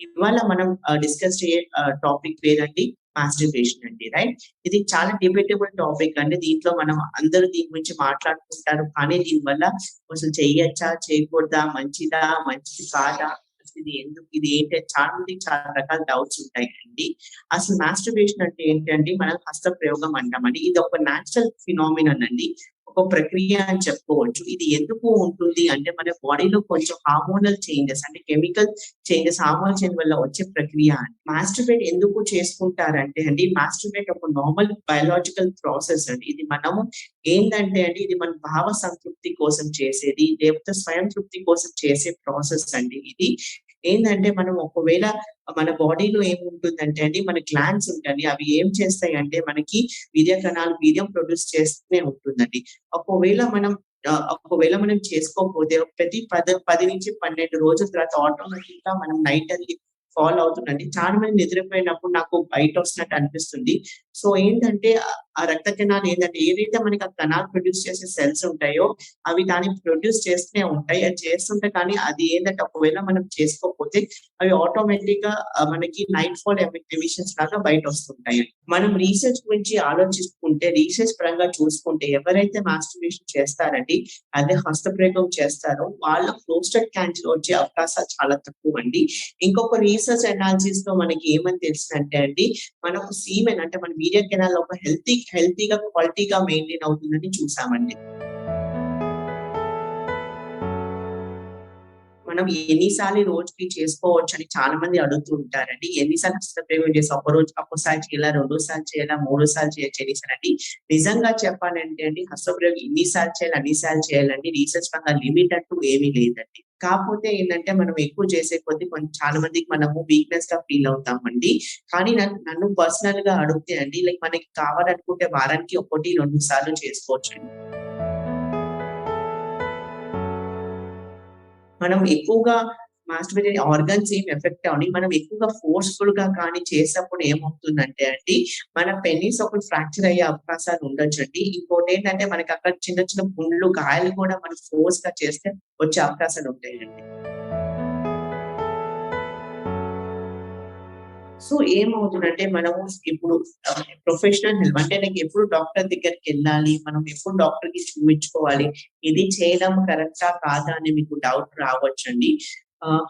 ఇవాళ మనం డిస్కస్ చేయ టాపిక్ పేరండి మాస్టర్బేషన్ అండి రైట్ ఇది చాలా డిబేటబుల్ టాపిక్ అండి. దీంట్లో మనం అందరూ దీని గురించి మాట్లాడుకుంటారు. కానీ దీనివల్ల అసలు చేయొచ్చా? చేయకూడదా? మంచిదా? మంచిది కాదా? ఇది ఎందుకు? ఇది ఏంటి? చాలా మందికి చాలా రకాల డౌట్స్ ఉంటాయి అండి. అసలు మాస్టర్బేషన్ అంటే ఏంటంటే మనం హస్త ప్రయోగం అంటామండి. ఇది ఒక న్యాచురల్ ఫినామినన్ అండి. ఒక ప్రక్రియ అని చెప్పుకోవచ్చు. ఇది ఎందుకు ఉంటుంది అంటే మన బాడీలో కొంచెం హార్మోనల్ చేంజెస్ అంటే కెమికల్ చేంజెస్ హార్మోనల్ చేంజ్ వల్ల వచ్చే ప్రక్రియ మాస్టర్బేట్ ఎందుకు చేసుకుంటారంటే అండి మాస్టర్బేట్ ఒక నార్మల్ బయలాజికల్ ప్రాసెస్ అండి. ఇది మనము ఏంటంటే అండి ఇది మన భావ సంతృప్తి కోసం చేసేది లేకపోతే స్వయం తృప్తి కోసం చేసే ప్రాసెస్ అండి ఇది. ఏంటంటే మనం ఒకవేళ మన బాడీలో ఏముంటుందంటే అండి మన గ్లాండ్స్ ఉంటాయి అవి ఏం చేస్తాయి అంటే మనకి వీర్య కణాలు వీర్యం ప్రొడ్యూస్ చేస్తూనే ఉంటుందండి. ఒకవేళ మనం ఒకవేళ మనం చేసుకోకపోతే ప్రతి పది పది నుంచి పన్నెండు రోజుల తర్వాత ఆటోమేటిక్గా మనం నైట్ అది ఫాలో అవుతుందండి. చాలా మంది నిద్రపోయినప్పుడు నాకు బయట వస్తున్నట్టు అనిపిస్తుంది. సో ఏంటంటే ఆ రక్త కణాలు ఏంటంటే ఏదైతే మనకి ఆ కణాలు ప్రొడ్యూస్ చేసే సెల్స్ ఉంటాయో అవి దాన్ని ప్రొడ్యూస్ చేస్తూనే ఉంటాయి. అది చేస్తుంటే కానీ అది ఏంటంటే ఒకవేళ మనం చేసుకోకపోతే అవి ఆటోమేటిక్గా మనకి నైట్ ఫాల్ ఎమిషన్స్ లాగా బయట వస్తుంటాయి మనం రీసెర్చ్ గురించి ఆలోచించుకుంటే రీసెర్చ్ పరంగా చూసుకుంటే ఎవరైతే మాస్టర్బేషన్ చేస్తారండి అదే హస్తప్రయోగం చేస్తారో వాళ్ళ ప్రోస్టేట్ క్యాన్సర్ వచ్చే అవకాశాలు చాలా తక్కువ అండి ఇంకొక రీసెర్చ్ అనాలిసిస్లో మనకి ఏమని తెలిసిందంటే అండి మనకు సీమెన్ అంటే మన వీర్య కెనాల్ ఒక హెల్తీ హెల్తీగా క్వాలిటీగా మెయింటైన్ అవుతుందని చూసామండి. మనం ఎన్నిసార్లు రోజుకి చేసుకోవచ్చు అని చాలా మంది అడుగుతూ ఉంటారండి. ఎన్నిసార్లు హస్తప్రేమం చేసి ఒక రోజు ఒక్కసారి చేయాలా రెండు సార్లు చేయాలా మూడు సార్లు చేయొచ్చు ఎన్నిసార్లు నిజంగా చెప్పాలంటే అండి హస్తప్రయోగం ఎన్నిసార్లు చేయాలి అన్నిసార్లు చేయాలండి. రీసెర్చ్ పరంగా లిమిట్ అంటూ ఏమీ లేదండి. కాకపోతే ఏంటంటే మనం ఎక్కువ చేసే కొద్ది కొంచెం చాలా మందికి మనము వీక్నెస్గా ఫీల్ అవుతామండి. కానీ నన్ను నన్ను పర్సనల్గా అడిగితే అండి లైక్ మనకి కావాలనుకుంటే వారానికి ఒకటి రెండు సార్లు చేసుకోవచ్చు అండి మనం ఎక్కువగా మాస్టర్బేట్ ఆర్గన్స్ ఏం ఎఫెక్ట్ అవని మనం ఎక్కువగా ఫోర్స్ఫుల్గా కానీ చేసినప్పుడు ఏమవుతుందంటే అండి మన పెన్నీస్ ఒకటి ఫ్రాక్చర్ అయ్యే అవకాశాలు ఉండొచ్చు అండి ఇంకోటి ఏంటంటే మనకి అక్కడ చిన్న చిన్న పుండ్లు గాయాలు కూడా మనం ఫోర్స్గా చేస్తే వచ్చే అవకాశాలు ఉంటాయండి. సో ఏమవుతుందంటే మనము ఇప్పుడు ప్రొఫెషనల్ హెల్ప్ అంటే నాకు ఎప్పుడు డాక్టర్ దగ్గరికి వెళ్ళాలి మనం ఎప్పుడు డాక్టర్కి చూపించుకోవాలి ఇది చేయడం కరెక్టా కాదా అని మీకు డౌట్ రావచ్చండి.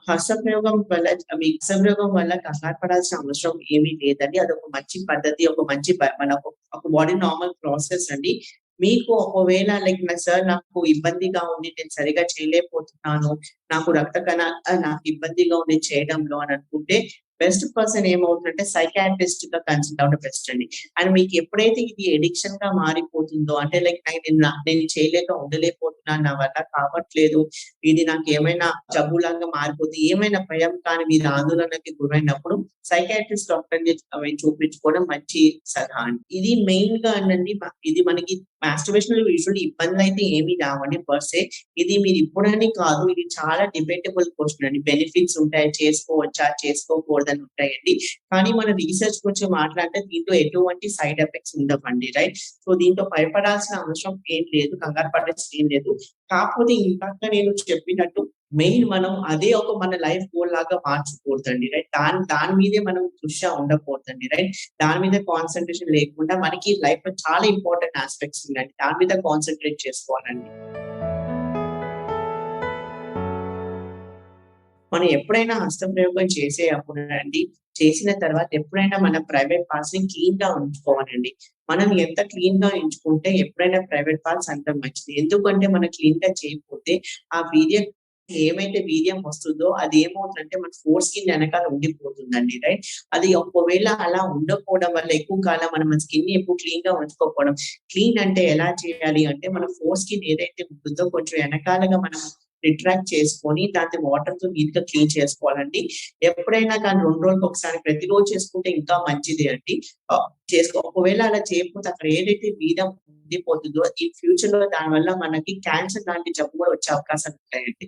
హస్తప్రయోగం వల్ల హస్తప్రయోగం వల్ల కష్టపడాల్సిన అవసరం ఏమీ లేదండి. అది ఒక మంచి పద్ధతి ఒక మంచి మన ఒక బాడీ నార్మల్ ప్రాసెస్ అండి. మీకు ఒకవేళ లైక్ నా సార్ నాకు ఇబ్బందిగా ఉంది నేను సరిగా చేయలేకపోతున్నాను నాకు రక్త కణ నాకు ఇబ్బందిగా ఉంది చేయడంలో అని అనుకుంటే బెస్ట్ పర్సన్ ఏమవుతుందంటే సైకాట్రిస్ట్గా కన్సల్ట్ అవడం బెస్ట్ అండి. అండ్ మీకు ఎప్పుడైతే ఇది ఎడిక్షన్గా మారిపోతుందో అంటే లైక్ నేను నేను చేయలేక ఉండలేకపోతున్నాను నా వల్ల కావట్లేదు ఇది నాకు ఏమైనా జబ్బులాగా మారిపోతుంది ఏమైనా భయం కానీ మీరు ఆందోళనకి గురైనప్పుడు సైకాట్రిస్ట్ డాక్టర్ని చూపించుకోవడం మంచి సలహా అండి. ఇది మెయిన్గా అండి ఇది మనకి మాస్టర్బేషన్ యూజువల్లీ ఇబ్బందులు అయితే ఏమి రావండి. పర్సే ఇది మీరు ఇప్పుడని కాదు. ఇది చాలా డిబేటబుల్ క్వశ్చన్ అండి. బెనిఫిట్స్ ఉంటాయి? చేసుకోవచ్చా? చేసుకోకూడదని ఉంటాయండి. కానీ మన రీసెర్చ్ గురించి మాట్లాడితే దీంట్లో ఎటువంటి సైడ్ ఎఫెక్ట్స్ ఉండవండి. రైట్ సో దీంతో భయపడాల్సిన అవసరం ఏం లేదు. కంగారు పడాల్సిన ఏం లేదు. కాకపోతే ఇందాక నేను చెప్పినట్టు మెయిన్ మనం అదే ఒక మన లైఫ్ గోల్ లాగా మార్చుకోవద్దండి రైట్ దాని దాని మీదే మనం దృష్ట్యా ఉండకూడదండి రైట్ దాని మీద కాన్సన్ట్రేషన్ లేకుండా మనకి లైఫ్లో చాలా ఇంపార్టెంట్ ఆస్పెక్ట్స్ ఉన్నాయండి దాని మీద కాన్సన్ట్రేట్ చేసుకోవాలండి. మనం ఎప్పుడైనా హస్తప్రయోగం చేసే అప్పుడు అండి చేసిన తర్వాత ఎప్పుడైనా మన ప్రైవేట్ పార్ట్స్ని క్లీన్గా ఉంచుకోవాలండి. మనం ఎంత క్లీన్గా ఉంచుకుంటే ఎప్పుడైనా ప్రైవేట్ పార్ట్స్ అంత మంచిది. ఎందుకంటే మనం క్లీన్గా చేయకపోతే ఆ వీర్య ఏమైతే వీర్యం వస్తుందో అది ఏమవుతుందంటే మన ఫోర్స్ స్కిన్ వెనకాల ఉండిపోతుందండి రైట్? అది ఒకవేళ అలా ఉండకపోవడం వల్ల ఎక్కువ కాలం మనం మన స్కిన్ ఎప్పుడు క్లీన్గా ఉంచుకోకపోవడం క్లీన్ అంటే ఎలా చేయాలి అంటే మన ఫోర్ స్కిన్ ఏదైతే ఉంటుందో కొంచెం వెనకాలగా మనం రిట్రాక్ట్ చేసుకొని దాన్ని వాటర్తో నీట్గా క్లీన్ చేసుకోవాలండి. ఎప్పుడైనా కానీ రెండు రోజులకు ఒకసారి ప్రతిరోజు చేసుకుంటే ఇంకా మంచిది అండి. చేసుకో ఒకవేళ అలా చేయకపోతే అక్కడ ఏదైతే వీధం ఉండిపోతుందో ఈ ఫ్యూచర్లో దాని వల్ల మనకి క్యాన్సర్ లాంటి జబ్బు కూడా వచ్చే అవకాశాలు ఉంటాయండి.